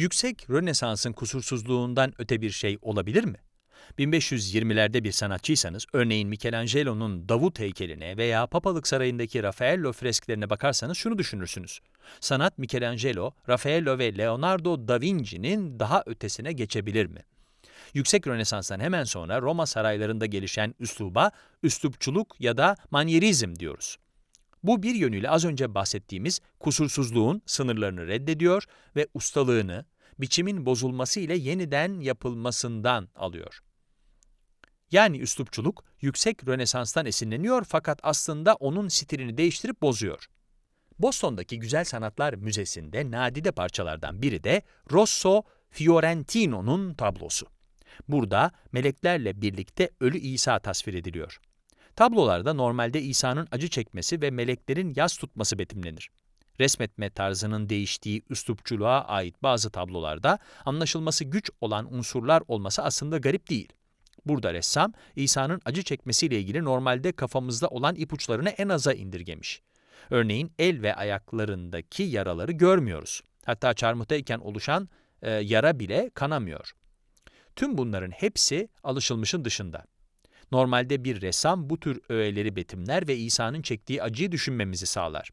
Yüksek Rönesans'ın kusursuzluğundan öte bir şey olabilir mi? 1520'lerde bir sanatçıysanız, örneğin Michelangelo'nun Davut heykeline veya Papalık Sarayı'ndaki Raffaello fresklerine bakarsanız şunu düşünürsünüz. Sanat Michelangelo, Raffaello ve Leonardo da Vinci'nin daha ötesine geçebilir mi? Yüksek Rönesans'tan hemen sonra Roma saraylarında gelişen üsluba, üslupçuluk ya da manyerizm diyoruz. Bu bir yönüyle az önce bahsettiğimiz kusursuzluğun sınırlarını reddediyor ve ustalığını, biçimin bozulması ile yeniden yapılmasından alıyor. Yani üslupçuluk yüksek Rönesans'tan esinleniyor fakat aslında onun stilini değiştirip bozuyor. Boston'daki Güzel Sanatlar Müzesi'nde nadide parçalardan biri de Rosso Fiorentino'nun tablosu. Burada meleklerle birlikte ölü İsa tasvir ediliyor. Tablolarda normalde İsa'nın acı çekmesi ve meleklerin yas tutması betimlenir. Resmetme tarzının değiştiği üslupçuluğa ait bazı tablolarda anlaşılması güç olan unsurlar olması aslında garip değil. Burada ressam, İsa'nın acı çekmesiyle ilgili normalde kafamızda olan ipuçlarını en aza indirgemiş. Örneğin el ve ayaklarındaki yaraları görmüyoruz. Hatta çarmıhtayken oluşan e, yara bile kanamıyor. Tüm bunların hepsi alışılmışın dışında. Normalde bir ressam bu tür öğeleri betimler ve İsa'nın çektiği acıyı düşünmemizi sağlar.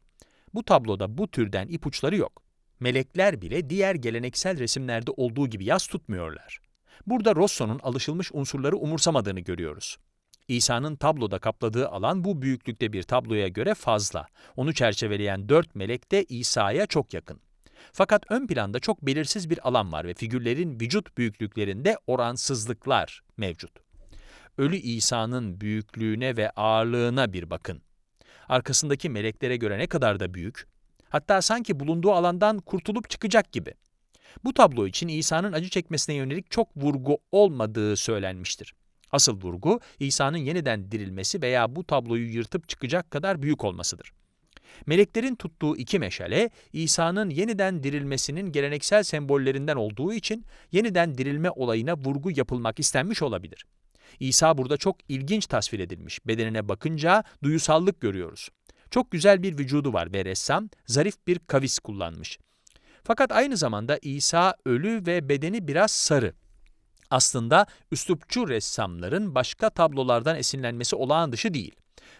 Bu tabloda bu türden ipuçları yok. Melekler bile diğer geleneksel resimlerde olduğu gibi yas tutmuyorlar. Burada Rosso'nun alışılmış unsurları umursamadığını görüyoruz. İsa'nın tabloda kapladığı alan bu büyüklükte bir tabloya göre fazla. Onu çerçeveleyen dört melek de İsa'ya çok yakın. Fakat ön planda çok belirsiz bir alan var ve figürlerin vücut büyüklüklerinde oransızlıklar mevcut. Ölü İsa'nın büyüklüğüne ve ağırlığına bir bakın. Arkasındaki meleklere göre ne kadar da büyük. Hatta sanki bulunduğu alandan kurtulup çıkacak gibi. Bu tablo için İsa'nın acı çekmesine yönelik çok vurgu olmadığı söylenmiştir. Asıl vurgu İsa'nın yeniden dirilmesi veya bu tabloyu yırtıp çıkacak kadar büyük olmasıdır. Meleklerin tuttuğu iki meşale, İsa'nın yeniden dirilmesinin geleneksel sembollerinden olduğu için yeniden dirilme olayına vurgu yapılmak istenmiş olabilir. İsa burada çok ilginç tasvir edilmiş. Bedenine bakınca duyusallık görüyoruz. Çok güzel bir vücudu var ve ressam zarif bir kavis kullanmış. Fakat aynı zamanda İsa ölü ve bedeni biraz sarı. Aslında üslupçu ressamların başka tablolardan esinlenmesi olağan dışı değil.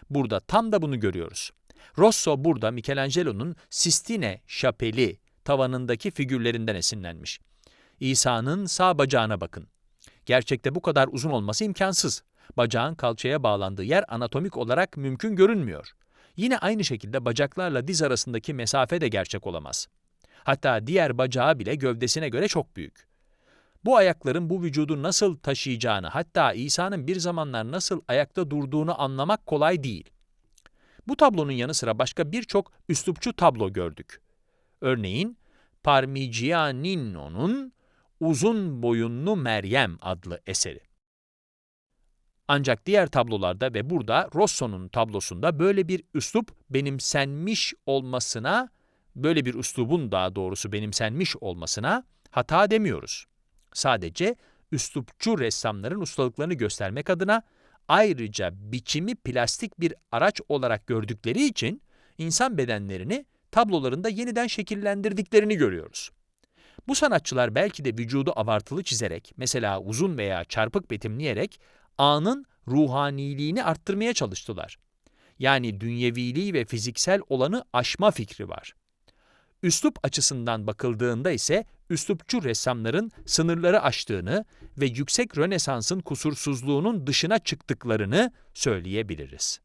Burada tam da bunu görüyoruz. Rosso burada Michelangelo'nun Sistine şapeli tavanındaki figürlerinden esinlenmiş. İsa'nın sağ bacağına bakın. Gerçekte bu kadar uzun olması imkansız. Bacağın kalçaya bağlandığı yer anatomik olarak mümkün görünmüyor. Yine aynı şekilde bacaklarla diz arasındaki mesafe de gerçek olamaz. Hatta diğer bacağı bile gövdesine göre çok büyük. Bu ayakların bu vücudu nasıl taşıyacağını, hatta İsa'nın bir zamanlar nasıl ayakta durduğunu anlamak kolay değil. Bu tablonun yanı sıra başka birçok üslupçu tablo gördük. Örneğin Parmigianino'nun Uzun Boyunlu Meryem adlı eseri. Ancak diğer tablolarda ve burada Rosso'nun tablosunda böyle bir üslup benimsenmiş olmasına, böyle bir üslubun daha doğrusu benimsenmiş olmasına hata demiyoruz. Sadece üslupçu ressamların ustalıklarını göstermek adına ayrıca biçimi plastik bir araç olarak gördükleri için insan bedenlerini tablolarında yeniden şekillendirdiklerini görüyoruz. Bu sanatçılar belki de vücudu abartılı çizerek, mesela uzun veya çarpık betimleyerek anın ruhaniliğini arttırmaya çalıştılar. Yani dünyeviliği ve fiziksel olanı aşma fikri var. Üslup açısından bakıldığında ise üslupçu ressamların sınırları aştığını ve yüksek Rönesans'ın kusursuzluğunun dışına çıktıklarını söyleyebiliriz.